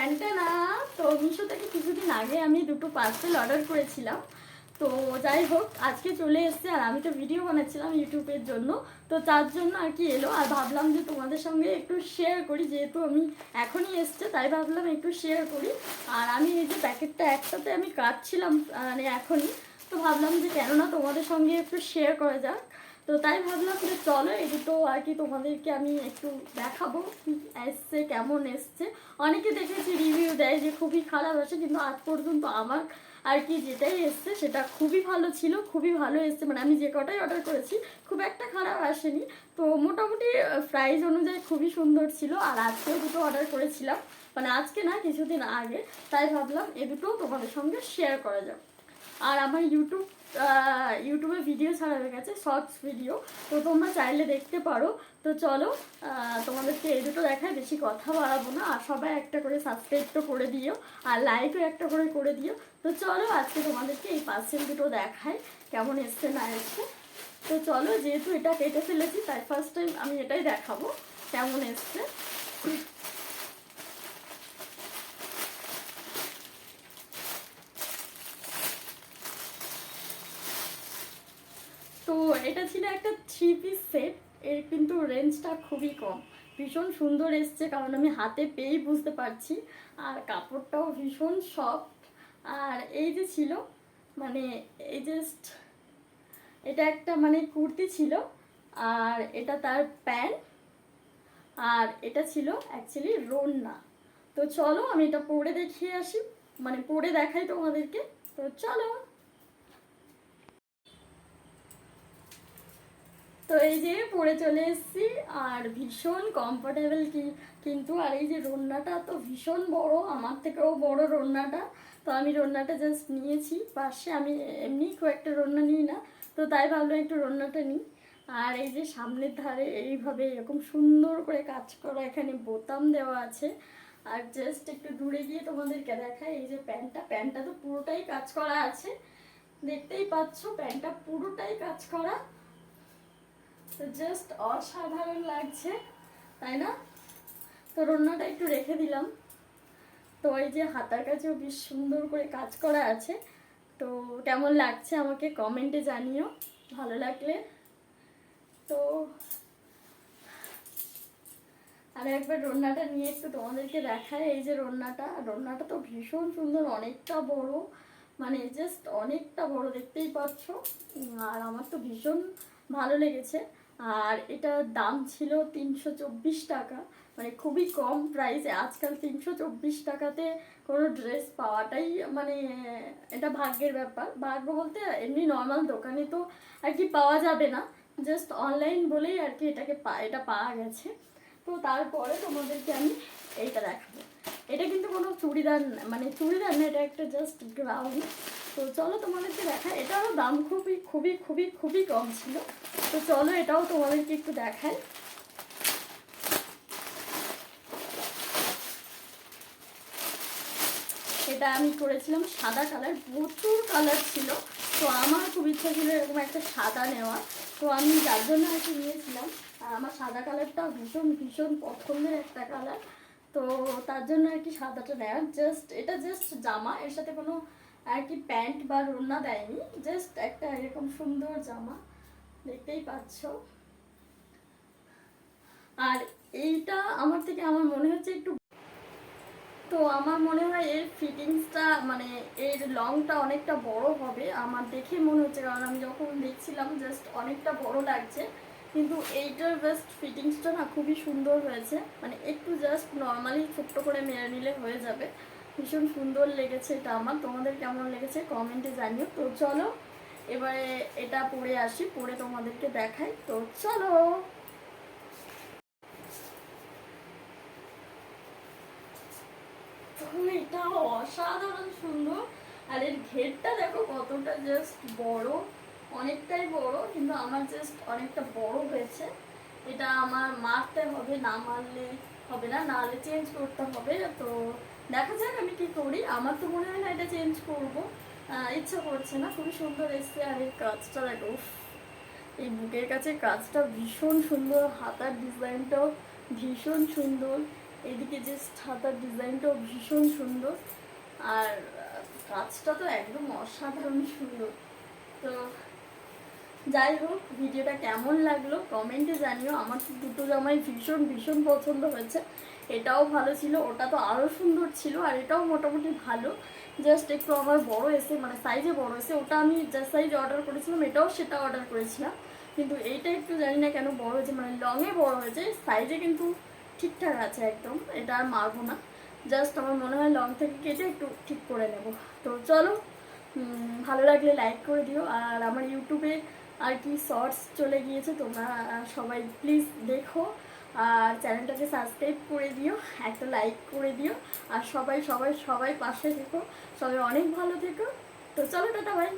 প্যান্টটা না তো মিশো থেকে কিছুদিন আগে আমি দুটো পার্সেল অর্ডার করেছিলাম। তো যাই হোক, আজকে চলে এসছে আর আমি তো ভিডিও বানাচ্ছিলাম ইউটিউবের জন্য। তো তার জন্য আর কি এলো, আর ভাবলাম যে তোমাদের সঙ্গে একটু শেয়ার করি, যেহেতু আমি এখনই এসছে, তাই ভাবলাম একটু শেয়ার করি। আর আমি এই যে প্যাকেটটা একসাথে আমি কাটছিলাম মানে এখনই, তো ভাবলাম যে কেননা তোমাদের সঙ্গে একটু শেয়ার করা যাক। তো তাই ভাবলাম যে চলো দুটো আর কি তোমাদেরকে আমি একটু দেখাবো কি এসছে, কেমন এসছে। অনেকে দেখেছি রিভিউ দেয় যে খুবই খারাপ আসে কিন্তু আজ পর্যন্ত আমার আর কি যেটাই এসছে সেটা খুবই ভালো ছিল, খুবই ভালো এসছে। মানে আমি যে কটাই অর্ডার করেছি, খুব একটা খারাপ আসেনি। তো মোটামুটি প্রাইস অনুযায়ী খুবই সুন্দর ছিল, আর আজকেও দুটো অর্ডার করেছিলাম। মানে আজকে না, কিছুদিন আগে। তাই ভাবলাম এ দুটো তোমাদের সঙ্গে শেয়ার করা যাক। আর আমার ইউটিউব ইউটিউবে ভিডিও ছাড়া হয়ে গেছে শর্টস ভিডিও তো তোমরা চাইলে দেখতে পারো। তো চলো তোমাদেরকে এই দুটো দেখায় বেশি কথা বাড়াবো না, আর সবাই একটা করে সাবস্ক্রাইব তো করে দিও, আর লাইকও একটা করে করে দিও। তো চলো, আজকে তোমাদেরকে এই পার্সেল দুটো দেখায় কেমন এসছে না এসছে। তো চলো, যেহেতু এটা কেটে ফেলেছি, তাই ফার্স্ট টাইম আমি এটাই দেখাবো, কেমন এসছে তো এটা ছিল একটা থ্রি পিস সেট এর কিন্তু রেঞ্জটা খুবই কম। ভীষণ সুন্দর এসছে, কারণ আমি হাতে পেয়েই বুঝতে পারছি। আর কাপড়টাও ভীষণ সফট আর এই যে ছিল মানে এই জাস্ট এটা একটা মানে কুর্তি ছিল, আর এটা তার প্যান্ট। আর এটা ছিল অ্যাকচুয়ালি রোন্না। তো চলো আমি এটা পরে দেখিয়ে আসি মানে পরে দেখাই তোমাদেরকে। তো চলো। তো এই যে পরে চলে এসেছি, আর ভীষণ কমফোর্টেবল কি, কিন্তু আর এই যে রন্নাটা তো ভীষণ বড়, আমার থেকেও বড় রন্নাটা। তো আমি রন্নাটা জাস্ট নিয়েছি, পাশে আমি এমনি খুব একটা রন্না নিই না, তো তাই ভাবলাম একটু রন্নাটা নিই। আর এই যে সামনের ধারে এইভাবে এরকম সুন্দর করে কাজ করা এখানে বোতাম দেওয়া আছে। আর জাস্ট একটু দূরে গিয়ে তোমাদেরকে দেখায় এই যে প্যান্টটা প্যান্টটা তো পুরোটাই কাজ করা আছে। দেখতেই পাচ্ছ, প্যান্টটা পুরোটাই কাজ করা। তো জাস্ট অসাধারণ লাগছে, তাই না? তো রান্নাটা একটু রেখে দিলাম। তো এই যে হাতার কাছেও বেশ সুন্দর করে কাজ করা আছে। তো কেমন লাগছে আমাকে কমেন্টে জানিও, ভালো লাগলে। তো আর একবার রান্নাটা নিয়ে একটু তোমাদেরকে দেখায় এই যে রান্নাটা রান্নাটা তো ভীষণ সুন্দর, অনেকটা বড়। মানে জাস্ট অনেকটা বড়, দেখতেই পাচ্ছ। আর আমার তো ভীষণ ভালো লেগেছে। আর এটার দাম ছিল তিনশো চব্বিশ টাকা। মানে খুবই কম প্রাইসে আজকাল তিনশো চব্বিশ টাকাতে কোনো ড্রেস পাওয়াটাই মানে এটা ভাগ্যের ব্যাপার। ভাগ্য বলতে এমনি নর্মাল দোকানে তো আর কি পাওয়া যাবে না। জাস্ট অনলাইন বলেই আর কি এটাকে পা, এটা পাওয়া গেছে। তো তারপরে তোমাদেরকে আমি এইটা দেখাবো। এটা কিন্তু কোনো চুড়িদার মানে চুড়িদার না, এটা একটা জাস্ট গ্রাউন্ড তো চলো তোমাদেরকে দেখা এটারও দাম খুবই খুবই খুবই খুবই কম ছিল। তো চলো এটাও তোমাদেরকে একটু দেখাই। এটা আমি করেছিলাম সাদা কালার, প্রচুর কালার ছিল। তো আমার খুব ইচ্ছা ছিল এরকম একটা সাদা নেওয়া তো আমি যার জন্য আর কি নিয়েছিলাম, আর আমার সাদা কালারটা ভীষণ ভীষণ পছন্দের একটা কালার। তো তার জন্য আর কি সাদাটা নেওয়া জাস্ট এটা জাস্ট জামা, এর সাথে কোনো আর কি প্যান্ট বা রোনা দেয়নি জাস্ট একটা এরকম সুন্দর জামা দেখতেই পাচ্ছ। আর এইটা আমার থেকে আমার মনে হচ্ছে একটু তো আমার মনে হয় এর ফিটিংসটা মানে এর লংটা অনেকটা বড় হবে, আমার দেখে মনে হচ্ছে, কারণ আমি যখন দেখছিলাম জাস্ট অনেকটা বড় লাগছে, কিন্তু এইটার জাস্ট ফিটিংসটা না খুবই সুন্দর হয়েছে মানে একটু জাস্ট নর্মালি ছোট্ট করে মেরে নিলে হয়ে যাবে। ভীষণ সুন্দর লেগেছে এটা আমার। তোমাদের কেমন লেগেছে কমেন্টে জানিও। তো চলো, এবারে এটা পরে আসি পরে তোমাদেরকে দেখাই। তো চলো। এটা অসাধারণ সুন্দর। আর এর ঘেরটা দেখো কতটা জাস্ট বড়। অনেকটাই বড়, কিন্তু আমার জাস্ট অনেকটা বড় হয়েছে। এটা আমার মারতে হবে, না মারলে হবে না নাহলে চেঞ্জ করতে হবে। তো করি। আমার তো মনে হয় না এটা চেঞ্জ করব। ইচ্ছা করছে না। খুবই সুন্দর এসছে আর এই কাজটা দেখো এই বুকের কাছে কাজটা ভীষণ সুন্দর, হাতার ডিজাইনটাও ভীষণ সুন্দর। এদিকে যে হাতার ডিজাইনটাও ভীষণ সুন্দর। আর কাজটা তো একদম অসাধারণ সুন্দর। তো যাই হোক, ভিডিওটা কেমন লাগল কমেন্টে জানিও। আমার দুটো জামাই ভীষণ ভীষণ পছন্দ হয়েছে। এটাও ভালো ছিল, ওটা তো আরও সুন্দর ছিল, আর এটাও মোটামুটি ভালো। জাস্ট একটু আমার বড় এসে মানে সাইজে বড় এসে, ওটা আমি যা সাইজ অর্ডার করেছিলাম, এটাও সেটা অর্ডার করেছিলাম। কিন্তু এইটা একটু জানি না কেন বড় হয়েছে মানে লংয়ে বড় হয়েছে সাইজে কিন্তু ঠিকঠাক আছে একদম, এটা আর মারবো না। জাস্ট আমার মনে হয় লং থেকে কেটে একটু ঠিক করে নেব। তো চলো ভালো লাগলে লাইক করে দিও, আর আমার ইউটিউবে আর কি শর্টস চলে গিয়েছে, তোমরা সবাই প্লিজ দেখো। আর চ্যানেলটাকে সাবস্ক্রাইব করে দিও, একটা লাইক করে দিও। আর সবাই সবাই সবাই পাশে থেকো। সবাই অনেক ভালো থেকো। তো চলো, টাটা বাই